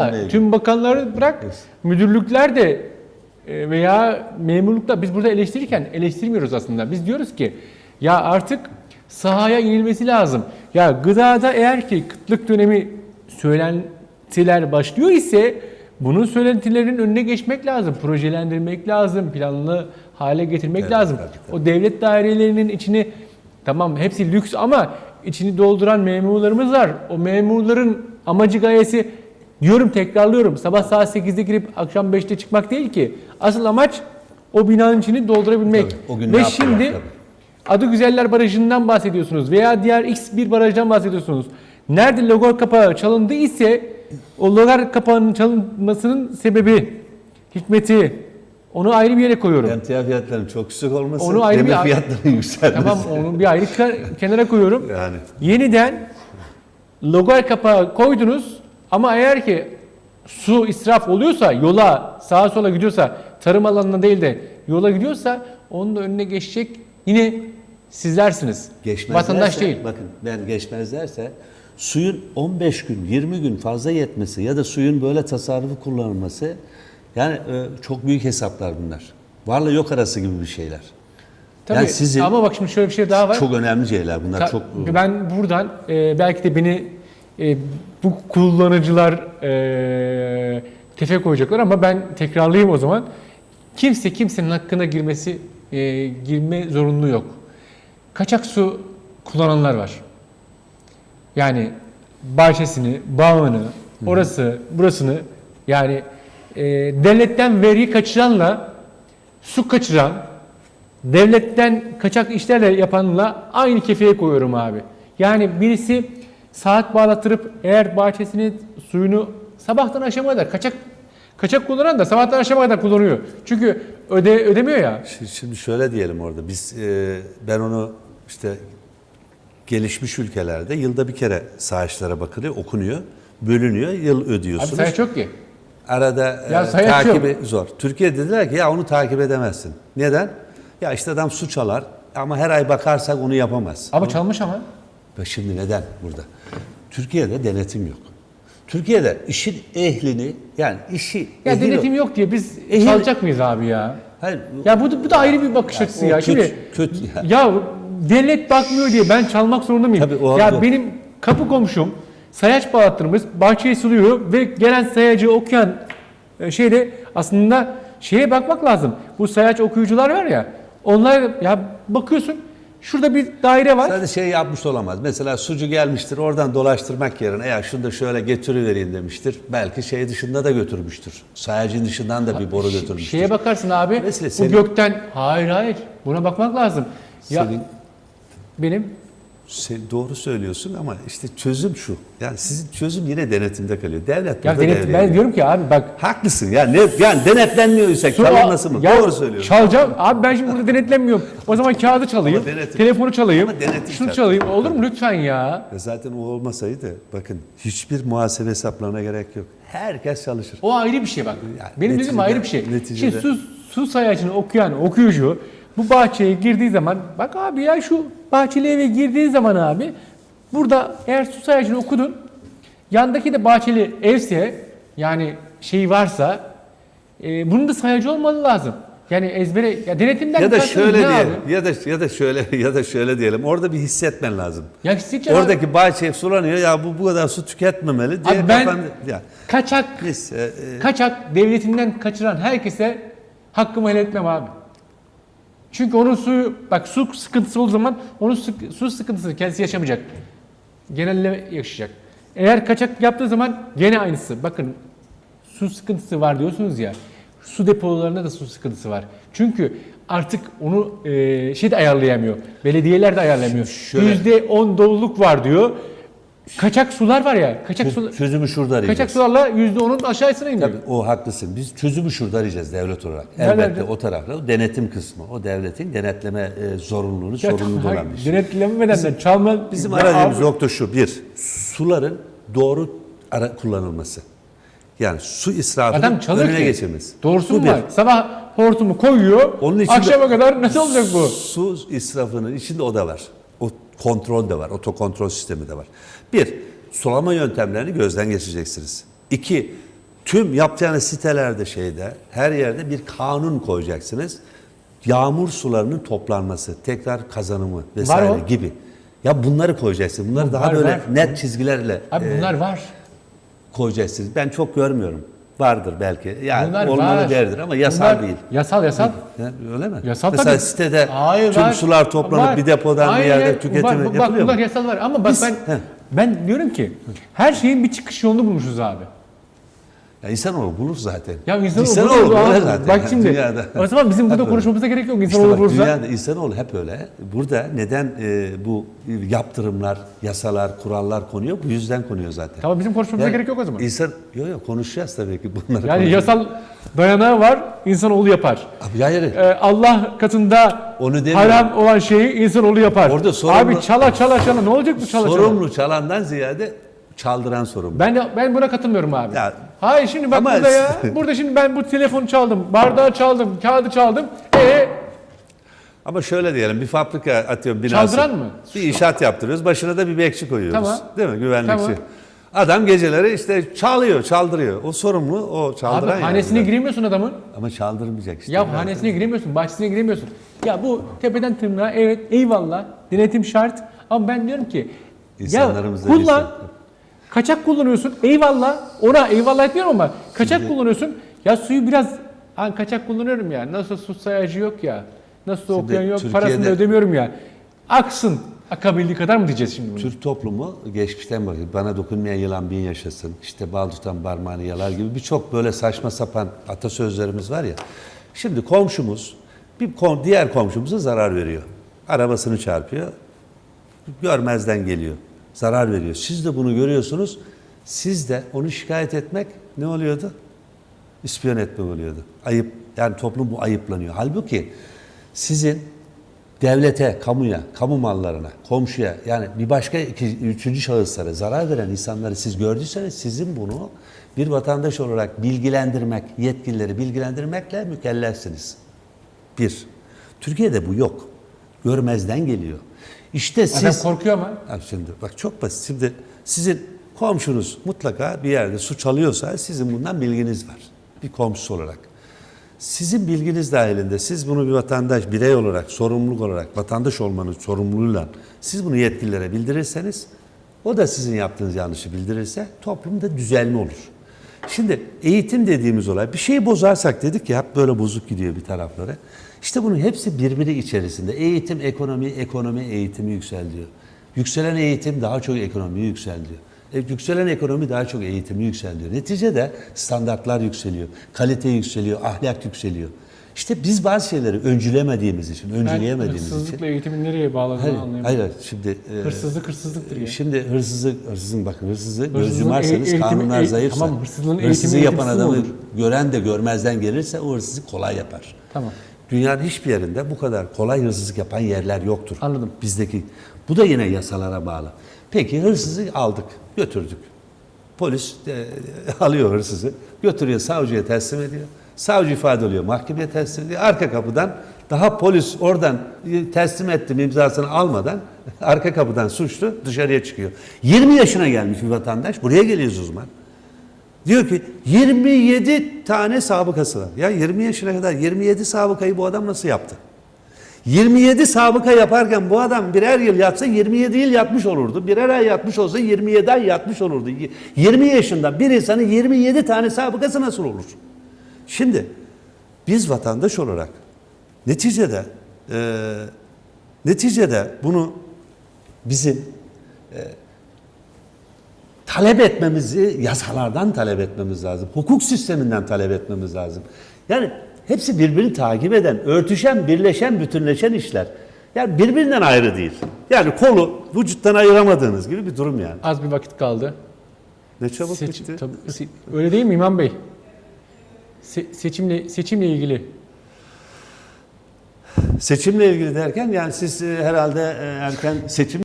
Valla tüm bakanları bırak müdürlükler de e, veya memurlukta biz burada eleştirirken eleştirmiyoruz aslında. Biz diyoruz ki ya artık sahaya inilmesi lazım. Ya gıdada eğer ki kıtlık dönemi söylentiler başlıyor ise bunun söylentilerin önüne geçmek lazım. Projelendirmek lazım. Planlı hale getirmek Evet, lazım. tabii, tabii. O devlet dairelerinin içini tamam hepsi lüks ama içini dolduran memurlarımız var. O memurların amacı gayesi diyorum tekrarlıyorum sabah saat 8'de girip akşam 5'te çıkmak değil ki. Asıl amaç o binanın içini doldurabilmek. Tabii, o gün Ve şimdi tabii. Adı Güzeller Barajı'ndan bahsediyorsunuz veya diğer X bir barajdan bahsediyorsunuz. Nerede logar kapağı çalındı ise o logar kapağının çalınmasının sebebi, hikmeti onu ayrı bir yere koyuyorum. Emtia fiyatlarının çok yüksek olması, Onu ayrı demir bir- fiyatlarının yükselmesi. Tamam onu bir ayrı ke- kenara koyuyorum. Yani Yeniden logar kapağı koydunuz ama eğer ki su israf oluyorsa yola sağa sola gidiyorsa tarım alanına değil de yola gidiyorsa onun da önüne geçecek yine sizlersiniz. geçmezlerse, Vatandaş değil. bakın ben geçmezlerse suyun 15 gün, 20 gün fazla yetmesi ya da suyun böyle tasarrufu kullanılması yani e, çok büyük hesaplar bunlar. Varla yok arası gibi bir şeyler. Tabii yani sizin ama bak şimdi şöyle bir şey daha var. çok önemli şeyler bunlar. Ta- çok Ben buradan e, belki de beni e, bu kullanıcılar e, tefe koyacaklar ama ben tekrarlayayım o zaman. Kimse kimsenin hakkına girmesi e, girme zorunluluğu yok. Kaçak su kullananlar var. Yani bahçesini, bağını, orası, burasını yani e, devletten veri kaçıranla su kaçıran, devletten kaçak işlerle yapanla aynı kefeye koyuyorum abi. Yani birisi saat bağlattırıp eğer bahçesini, suyunu sabahtan akşama kadar kaçak kaçak kullanan da sabahtan akşama kadar kullanıyor. Çünkü öde ödemiyor ya. Şimdi- Şimdi şöyle diyelim orada biz e, ben onu işte gelişmiş ülkelerde yılda bir kere sayaçlara bakılıyor, okunuyor, bölünüyor, yıl Abi ödüyorsunuz. sayı çok ki. Arada Ya e, takibi zor. Türkiye dediler ki ya onu takip edemezsin. Neden? Ya işte adam su çalar ama her ay bakarsak onu yapamaz. Abi çalmış ama. Ve şimdi neden burada? Türkiye'de denetim yok. Türkiye'de işin ehlini yani işi Ya ehli- denetim yok diye biz Ehil- çalacak mıyız abi ya? Hayır, Ya bu da, bu da ayrı bir bakış açısı o ya. kötü- Şimdi kötü ya. ya devlet bakmıyor diye ben çalmak zorunda mıyım? Tabii, o ya haklı. benim kapı komşum sayaç bağlattırmış, bahçeyi suluyor ve gelen sayacı okuyan e, şeyde aslında şeye bakmak lazım. Bu sayaç okuyucular var ya. Onlar ya bakıyorsun şurada bir daire var. Sadece şey yapmış olamaz. Mesela sucu gelmiştir oradan dolaştırmak yerine ya şunu da şöyle getirivereyim demiştir. Belki şey dışında da götürmüştür. Sayacın dışından da bir boru götürmüştür. Şeye bakarsın abi. Mesela bu senin- gökten hayır hayır. Buna bakmak lazım. Ya Senin- benim Sen doğru söylüyorsun ama işte çözüm şu. Yani sizin çözüm yine denetimde kalıyor. Devlet ya denet, devreye ben diyorum ki abi bak Haklısın ya. Ne, yani denetlenmiyorsak kalınması mı? Ya Doğru söylüyorsun. Çalacağım. Abi ben şimdi burada denetlenmiyorum. O zaman kağıdı çalayım. Denetim. Telefonu çalayım. Şunu çalayım. Olur mu lütfen ya? Ya zaten o olmasaydı bakın hiçbir muhasebe hesaplarına gerek yok. Herkes çalışır. O ayrı bir şey bak. Yani Benim dediğim neticede- ayrı bir şey. neticede- Şimdi su, su sayacını okuyan okuyucu bu bahçeye girdiği zaman bak abi ya şu bahçeli eve girdiğin zaman abi burada eğer su sayacını okudun yandaki de bahçeli evse yani şey varsa e, bunun da sayacı olmalı lazım. Yani ezbere ya denetimden Ya da şöyle diyelim. abi? Ya da ya da şöyle ya da şöyle diyelim. Orada bir hissetmen lazım. Ya hissedeceksin abi. Oradaki bahçe sulanıyor. Ya bu bu kadar su tüketmemeli diye Abi ben- kafan ya kaçak neyse, e, Kaçak devletinden kaçıran herkese hakkımı helal etmem abi. Çünkü onun suyu, bak su sıkıntısı olduğu zaman onun sık- su sıkıntısını kendisi yaşamayacak. Genelde yaşayacak. Eğer kaçak yaptığı zaman gene aynısı. Bakın su sıkıntısı var diyorsunuz ya. Su depolarında da su sıkıntısı var. Çünkü artık onu e, şey de ayarlayamıyor. Belediyeler de ayarlayamıyor. Şöyle- Yüzde on doluluk var diyor. Kaçak sular var ya. Kaçak sular. çözümü şurada arayacağız. Kaçak sularla yüzde onun aşağısına iniyor. Tabii o haklısın. Biz çözümü şurada arayacağız devlet olarak. Nerede? Elbette o tarafta o denetim kısmı. O devletin denetleme e, zorunluluğunu, sorumluluğu olan bir şey. Denetlenmeden de çalma... Bizim Ya aradığımız abi, nokta şu. Bir, suların doğru ara kullanılması. Yani su israfının Adam çalır önüne ki. geçilmesi. Doğrusu Bu mu bir. var? Sabah hortumu koyuyor, Onun için de- akşama kadar nasıl olacak bu? Su israfının içinde o da var. Kontrol de var. Otokontrol sistemi de var. Bir, sulama yöntemlerini gözden geçireceksiniz. İki, tüm yapacağınız sitelerde şeyde her yerde bir kanun koyacaksınız. Yağmur sularının toplanması, tekrar kazanımı vesaire o. gibi. Ya bunları koyacaksınız. Bunları daha Var, böyle var. net çizgilerle Abi e, bunlar var. koyacaksınız. Ben çok görmüyorum. Vardır belki. Yani Bunlar olmalı var. derdir ama yasal Bunlar- değil. Yasal yasal. Ya, öyle mi? Yasal Mesela tabii. sitede Hayır, tüm var. sular toplanıp Var. bir depodan bir Aynen. yerde tüketimi Var. Bak, yapılıyor bunlar mu? yasal var ama bak Biz- ben He. ben diyorum ki her şeyin bir çıkış yolunu bulmuşuz abi. Ya insanoğlu bulur zaten. Ya insan İnsanoğlu olur böyle abi. zaten. Bak şimdi dünyada. o zaman bizim burada konuşmamıza gerek yok. İnsan İşte bak, olursa. dünyada insanoğlu hep öyle. Burada neden e, bu yaptırımlar, yasalar, kurallar konuyor? Bu yüzden konuyor zaten. Tamam bizim konuşmamıza Yani gerek yok o zaman. İnsan, yok yok konuşacağız tabii ki bunları. Yani yasal dayanağı var, insanoğlu yapar. Abi hayır. Ee, Allah katında Onu demiyorum. haram olan şeyi insanoğlu yapar. Orada sorumlu- Abi çala çala çala ne olacak bu çala çala? sorumlu çalandan ziyade çaldıran sorumlu. Ben de, ben buna katılmıyorum abi. Ya- Hayır şimdi bak Ama- burada ya. Burada şimdi ben bu telefonu çaldım, bardağı çaldım, kağıdı çaldım. E Ama şöyle diyelim bir fabrika atıyorum binası. Çaldıran mı? Bir inşaat yaptırıyoruz. Başına da bir bekçi koyuyoruz. Tamam. Değil mi? Güvenlikçi. Tamam. Adam geceleri işte çalıyor, çaldırıyor. O sorumlu, o abi çaldıran yani. hanesine giremiyorsun adamın. Ama çaldırmayacak işte. Ya hanesine giremiyorsun, bahçesine giremiyorsun. Ya bu tepeden tırnağa evet eyvallah denetim şart ama ben diyorum ki ya İnsanlarımızda kullan bir- kaçak kullanıyorsun eyvallah ona eyvallah etmiyorum ama kaçak kullanıyorsun ya suyu biraz ha, kaçak kullanıyorum ya nasıl su sayacı yok ya nasıl okuyan yok Türkiye'de- parasını ödemiyorum ya aksın akabildiği kadar mı diyeceğiz şimdi bunu? Türk toplumu geçmişten bakıyor. Bana dokunmayan yılan bin yaşasın. İşte bal tutan parmağını yalar gibi birçok böyle saçma sapan atasözlerimiz var ya. Şimdi komşumuz bir kom- diğer komşumuza zarar veriyor. Arabasını çarpıyor. Görmezden geliyor. Zarar veriyor. Siz de bunu görüyorsunuz. Siz de onu şikayet etmek ne oluyordu? İspiyon etmek oluyordu. Ayıp. Yani toplum bu ayıplanıyor. Halbuki sizin devlete, kamuya, kamu mallarına, komşuya yani bir başka iki, üçüncü şahıslara zarar veren insanları siz gördüyseniz sizin bunu bir vatandaş olarak bilgilendirmek, yetkilileri bilgilendirmekle mükellefsiniz. Bir. Türkiye'de bu yok. Görmezden geliyor. İşte siz... Adam korkuyor ama. Abi şimdi bak çok basit. Şimdi sizin komşunuz mutlaka bir yerde su çalıyorsa sizin bundan bilginiz var. Bir komşusu olarak. Sizin bilginiz dahilinde siz bunu bir vatandaş, birey olarak, sorumluluk olarak, vatandaş olmanın sorumluluğuyla siz bunu yetkililere bildirirseniz o da sizin yaptığınız yanlışı bildirirse toplumda düzelme olur. Şimdi eğitim dediğimiz olay bir şeyi bozarsak dedik ya hep böyle bozuk gidiyor bir tarafları. İşte bunun hepsi birbiri içerisinde. Eğitim, ekonomi, ekonomi eğitimi yükseliyor. Yükselen eğitim daha çok ekonomiyi yükseltiyor. E, yükselen ekonomi daha çok eğitimi yükseltiyor. Neticede standartlar yükseliyor, kalite yükseliyor, ahlak yükseliyor. İşte biz bazı şeyleri öncülemediğimiz için, Ben öncüleyemediğimiz için. hırsızlıkla eğitimin nereye bağladığını Hayır, anlayamıyorum. hayır şimdi e, Hırsızlık hırsızlıktır ya. Şimdi hırsızlık, hırsızın bakın hırsızı göz yumarsanız eğitimi- kanunlar eğ- zayıfsa, tamam, hırsızlığın hırsızı eğitimi yapan adamı olur. gören de görmezden gelirse o hırsızı kolay yapar. Tamam. Dünyanın hiçbir yerinde bu kadar kolay hırsızlık yapan yerler yoktur. Anladım. Bizdeki. Bu da yine yasalara bağlı. Peki hırsızı aldık, götürdük. Polis e, alıyor hırsızı, götürüyor savcıya teslim ediyor. Savcı ifade oluyor, mahkemeye teslim ediyor. Arka kapıdan daha polis oradan e, teslim ettim imzasını almadan arka kapıdan suçlu dışarıya çıkıyor. 20 yaşına gelmiş bir vatandaş, buraya geliyoruz o zaman. Diyor ki 27 tane sabıkası var. Ya 20 yaşına kadar 27 sabıkayı bu adam nasıl yaptı? 27 sabıka yaparken bu adam birer yıl yatsa 27 yıl yatmış olurdu. Birer ay yatmış olsa 27 ay yatmış olurdu. 20 yaşında bir insanın 27 tane sabıkası nasıl olur? Şimdi biz vatandaş olarak neticede e, neticede bunu bizim e, talep etmemizi yasalardan talep etmemiz lazım. Hukuk sisteminden talep etmemiz lazım. Yani hepsi birbirini takip eden, örtüşen, birleşen, bütünleşen işler. Yani birbirinden ayrı değil. Yani kolu vücuttan ayıramadığınız gibi bir durum yani. Az bir vakit kaldı. Ne çabuk Seç- bitti. tabii, se- öyle değil mi İmam Bey? Se- seçimle seçimle ilgili Seçimle ilgili derken yani siz e, herhalde e, erken seçim